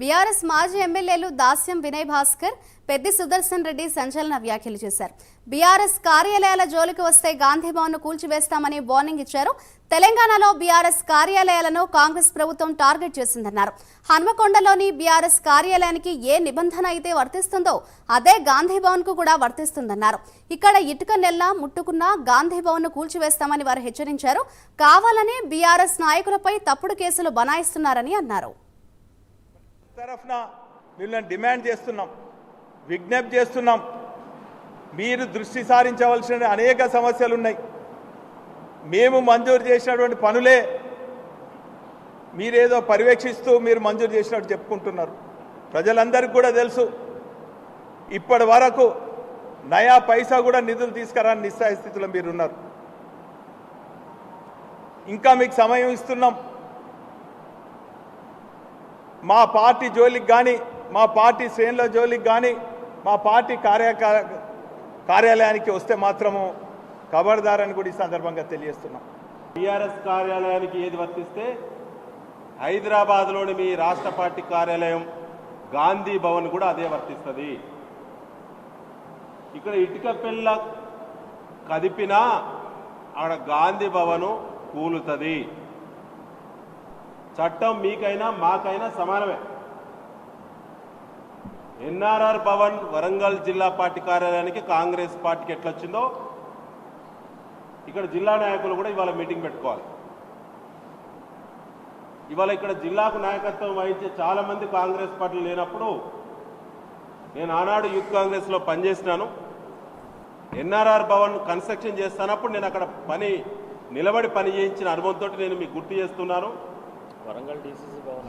BRS మాజీ ఎమ్మెల్యేలు దాస్యం వినయ్ భాస్కర్ పెద్ది సుదర్శన్ రెడ్డి సంచలన వ్యాఖ్యలు చేశారు. బీఆర్ఎస్ కార్యాలయాల జోలికి వస్తే గాంధీ భవన్ను కూల్చివేస్తామని వార్నింగ్ ఇచ్చారు. తెలంగాణలో బీఆర్ఎస్ కార్యాలయాలను కాంగ్రెస్ ప్రభుత్వం టార్గెట్ చేసిందన్నారు. హన్మకొండలోని బీఆర్ఎస్ కార్యాలయానికి ఏ నిబంధన అయితే వర్తిస్తుందో అదే గాంధీ భవన్కు కూడా వర్తిస్తుందన్నారు. ఇక్కడ ఇటుక నెల ముట్టుకున్న గాంధీ భవన్ను కూల్చివేస్తామని వారు హెచ్చరించారు. కావాలనే బీఆర్ఎస్ నాయకులపై తప్పుడు కేసులు బనాయిస్తున్నారని అన్నారు. తరఫున మిమ్మల్ని డిమాండ్ చేస్తున్నాం విజ్ఞప్తి చేస్తున్నాం. మీరు దృష్టి సారించవలసిన అనేక సమస్యలు ఉన్నాయి మేము మంజూరు చేసినటువంటి పనులే మీరేదో పర్యవేక్షిస్తూ మీరు మంజూరు చేసినట్టు చెప్పుకుంటున్నారు. ప్రజలందరికీ కూడా తెలుసు ఇప్పటి వరకు నయా పైసా కూడా నిధులు తీసుకురాని నిస్సాయ స్థితిలో మీరు ఉన్నారు ఇంకా మీకు సమయం ఇస్తున్నాం. మా పార్టీ జోలికి కానీ మా పార్టీ శ్రేణుల జోలికి కానీ మా పార్టీ కార్య కార్యాలయానికి వస్తే మాత్రము కబర్దారని కూడా ఈ సందర్భంగా తెలియజేస్తున్నాం. టీఆర్ఎస్ కార్యాలయానికి ఏది వర్తిస్తే హైదరాబాద్లోని మీ రాష్ట్ర పార్టీ కార్యాలయం గాంధీ భవన్ కూడా అదే వర్తిస్తుంది. ఇక్కడ ఇటుక పిల్ల కదిపినా ఆడ గాంధీ భవను కూలుతుంది. చట్టం మీకైనా మాకైనా సమానమే. ఎన్ఆర్ఆర్ భవన్ వరంగల్ జిల్లా పార్టీ కార్యాలయానికి కాంగ్రెస్ పార్టీకి ఎట్లొచ్చిందో ఇక్కడ జిల్లా నాయకులు కూడా ఇవాళ మీటింగ్ పెట్టుకోవాలి. ఇవాళ ఇక్కడ జిల్లాకు నాయకత్వం వహించే చాలా మంది కాంగ్రెస్ పార్టీలు లేనప్పుడు నేను ఆనాడు యూత్ కాంగ్రెస్లో పనిచేసినాను. ఎన్ఆర్ఆర్ భవన్ కన్స్ట్రక్షన్ చేస్తానప్పుడు నేను అక్కడ పని నిలబడి పని చేయించిన అనుభవంతో నేను మీకు గుర్తు చేస్తున్నాను. వరంగల్ డీసీసీ భవన్